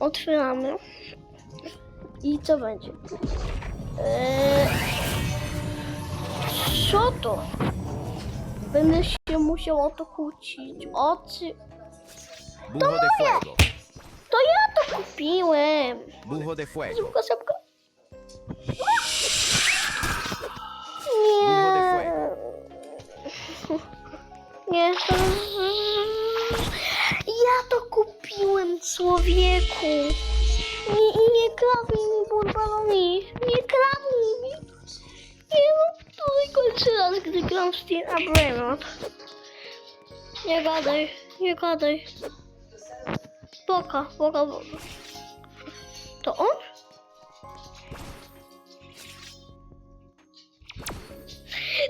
Otwieramy. I co będzie? Eee, co to? Będę się musiał o to kłócić. O ty... Bujo de fuego. To ja to kupiłem. Bujo de fuego. Szybko, szybko. De Nie. fuego. Nie. Kupiłem, człowieku. Nie, nie kradnij mi bulbaloni. Nie kradnij mi. Nie no, to najgorszy raz, gdy gram w Team Abramot. Nie gadaj, nie gadaj. Boka, boka, boka. To on?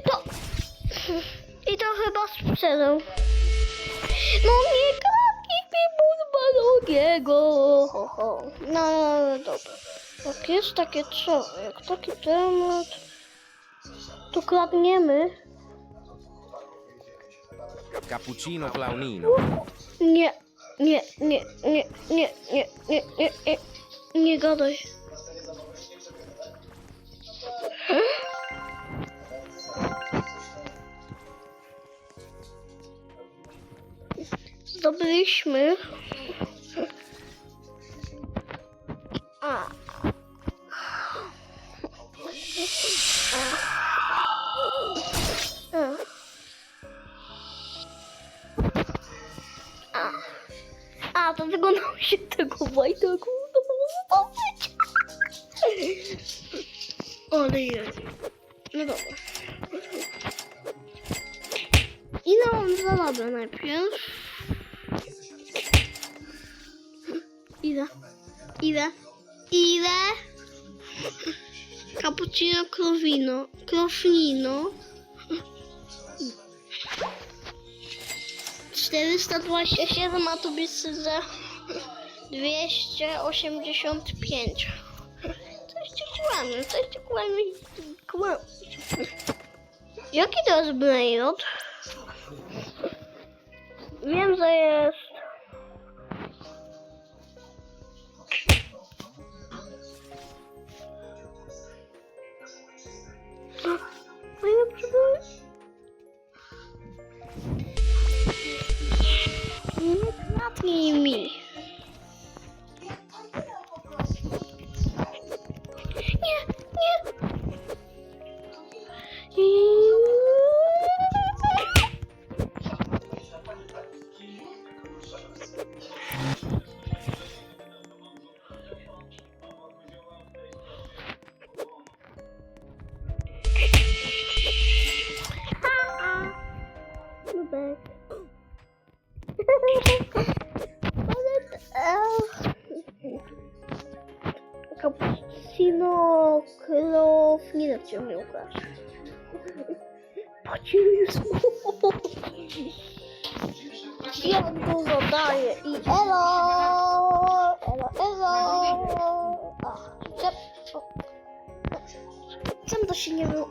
To... I to chyba sprzedał. No nie bulbaloniego. Ho, ho. No, no, no, dobra. Jak jest takie co, jak taki temat, to kradniemy. Cappuccino Claunino. Nie, nie, nie, nie, nie, nie, nie, nie, nie, nie gadaj. Zdobyliśmy. A. To nam się tego Wojtek zdobyć. Ale jest. No dobra. Ile mam najpierw? Ile? Ile? Ile? Cappuccino Crofino. Crofino. 427, a tu za 285. Coś ci kłamie, coś ci kłamie. kłamie. Jaki to jest Brainrot? Wiem, że jest... 秘密。Nie dajcie mnie ukraść. Patrzcie, jest Jak dużo i elo! Elo, elo! Ach, czem... Czemu to się nie... Wy...